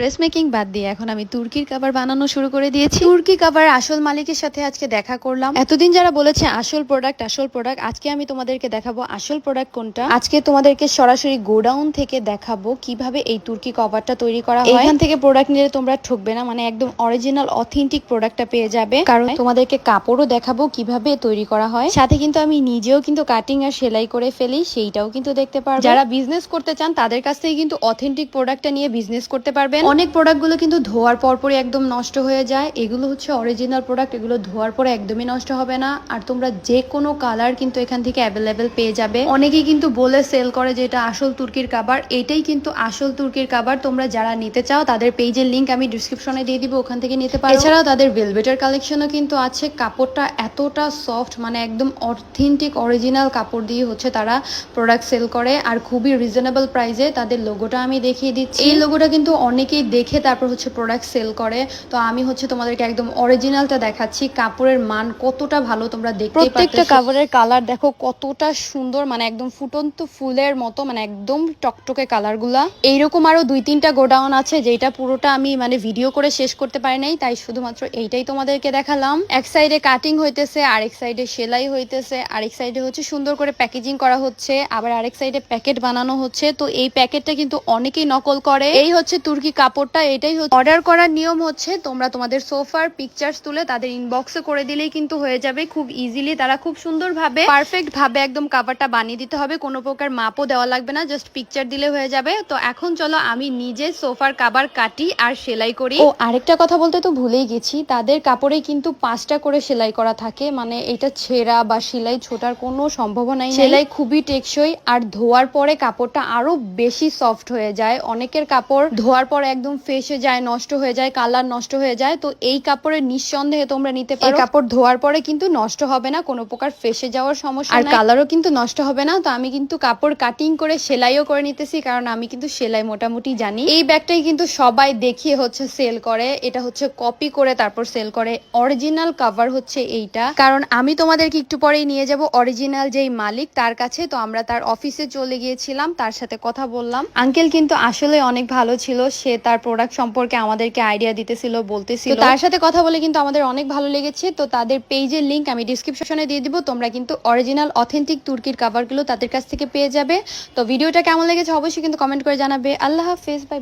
Dress making বাদ দিয়ে এখন আমি তুর্কির কাবার বানানো শুরু করে দিয়েছি। তুর্কি কাবার আসল মালিকের সাথে আজকে দেখা করলাম। এতদিন যারা বলেছে আসল প্রোডাক্ট আসল প্রোডাক্ট আজকে আমি তোমাদেরকে দেখাবো আসল প্রোডাক্ট কোনটা। আজকে তোমাদেরকে সরাসরি গোডাউন থেকে দেখাবো কীভাবে এই তুর্কি কভারটা তৈরি করা হয়। এখান থেকে প্রোডাক্ট নিলে তোমরা ঠকবে না মানে একদম অরিজিনাল অথেন্টিক প্রোডাক্টটা পেয়ে যাবে। কারণ তোমাদেরকে কাপড়ও দেখাবো কীভাবে তৈরি করা হয়। সাথে কিন্তু আমি নিজেও কিন্তু কাটিং আর সেলাই করে ফেলি, সেইটাও কিন্তু দেখতে পারবে। যারা বিজনেস করতে চান, তাদের কাছ থেকে কিন্তু অথেন্টিক প্রোডাক্টটা নিয়ে বিজনেস করতে পারবেন। অনেক প্রোডাক্টগুলো কিন্তু ধোয়ার পরপরই একদম নষ্ট হয়ে যায়। এগুলো হচ্ছে অরিজিনাল প্রোডাক্ট এগুলো ধোয়ার পরে একদমই নষ্ট হবে না। আর তোমরা যে কোনো কালার কিন্তু এখান থেকে অ্যাভেলেবেল পেয়ে যাবে। অনেকেই কিন্তু বলে সেল করে যে এটা আসল তুর্কির কাবার এটাই কিন্তু আসল তুর্কির কাবার তোমরা যারা নিতে চাও, তাদের পেজের লিঙ্ক আমি ডিসক্রিপশনে দিয়ে দিব, ওখান থেকে নিতে পারো। এছাড়াও তাদের ভেলভেটের কালেকশনও কিন্তু আছে। কাপড়টা এতটা সফট মানে একদম অথেন্টিক অরিজিনাল কাপড় দিয়ে হচ্ছে তারা প্রোডাক্ট সেল করে। আর খুবই রিজনেবল প্রাইসে তাদের লোগোটা আমি দেখিয়ে দিচ্ছি। এই লোগোটা কিন্তু অনেকেই দেখে তারপর হচ্ছে প্রোডাক্ট সেল করে। তো আমি হচ্ছে তোমাদেরকে একদম অরিজিনালটা দেখাচ্ছি, কাপড়ের মান কতটা ভালো তোমরা দেখতে প্রত্যেকটা কাপড়ের কালার দেখো কতটা সুন্দর মানে একদম ফুটন্ত ফুলের মতো মানে একদম টকটকে কালারগুলা। এইরকম আরও দুই তিনটা গোডাউন আছে যেটা পুরোটা আমি মানে ভিডিও করে শেষ করতে পারি নাই, তাই শুধুমাত্র এইটাই তোমাদেরকে দেখালাম। এক সাইডে কাটিং হইতেছে, আরেক সাইডে সেলাই হইতেছে, আরেক সাইডে হচ্ছে সুন্দর করে প্যাকেজিং করা হচ্ছে, আবার আরেক সাইডে প্যাকেট বানানো হচ্ছে। তো এই প্যাকেটটা কিন্তু অনেকেই নকল করে। এই হচ্ছে তুর্কি কাপড়টা এটাই হচ্ছে অর্ডার করার নিয়ম হচ্ছে তোমরা তোমাদের সোফার পিকচার্স তুলে তাদের ইনবক্সে করে দিলেই কিন্তু হয়ে যাবে। খুব ইজিলি তারা খুব সুন্দরভাবে পারফেক্ট ভাবে একদম কাপড়টা বানিয়ে দিতে হবে। কোনো প্রকার মাপও দেওয়া লাগবে না জাস্ট পিকচার দিলে হয়ে যাবে। তো এখন চলো আমি নিজে সোফার কাবার কাটি আর সেলাই করি। ও আরেকটা কথা বলতে তো ভুলেই গেছি। তাদের কাপড়ে কিন্তু পাঁচটা করে সেলাই করা থাকে। মানে এটা ছেঁড়া বা সেলাই ছোটার কোনো সম্ভাবনাই নেই। সেলাই খুবই টেকসই। আর ধোয়ার পরে কাপড়টা আরও বেশি সফট হয়ে যায়। অনেকের কাপড় ধোয়ার পর একদম ফেসে যায় নষ্ট হয়ে যায় কালার নষ্ট হয়ে যায় তো এই কাপড়ের নিঃসন্দেহে তোমরা নিতে পারো। কাপড় ধোয়ার পরে কিন্তু নষ্ট হবে না কোনো প্রকার ফেসে যাওয়ার সমস্যা আর কালারও কিন্তু নষ্ট হবে না তো আমি কিন্তু কাপড় কাটিং করে সেলাইও করে নিতেছি কারণ আমি কিন্তু সেলাই মোটামুটি জানি। এই ব্যাগটাই কিন্তু সবাই দেখিয়ে হচ্ছে সেল করে এটা হচ্ছে কপি করে তারপর সেল করে। অরিজিনাল কাভার হচ্ছে এইটা। কারণ আমি তোমাদেরকে একটু পরেই নিয়ে যাব অরিজিনাল যেই মালিক তার কাছে তো আমরা তার অফিসে চলে গিয়েছিলাম তার সাথে কথা বললাম। আঙ্কেল কিন্তু আসলে অনেক ভালো ছিল সে তার প্রোডাক্ট সম্পর্কে আমাদেরকে আইডিয়া দিতেছিল, বলতেছিল। তার সাথে কথা বলে কিন্তু আমাদের অনেক ভালো লেগেছে। তো তাদের পেজের লিঙ্ক আমি ডিসক্রিপশনে দিয়ে দিব। তোমরা কিন্তু অরিজিনাল অথেন্টিক তুর্কির কাভারগুলো তাদের কাছ থেকে পেয়ে যাবে। তো ভিডিওটা কেমন লেগেছে অবশ্যই কিন্তু কমেন্ট করে জানাবে। আল্লাহ হাফেজ বাই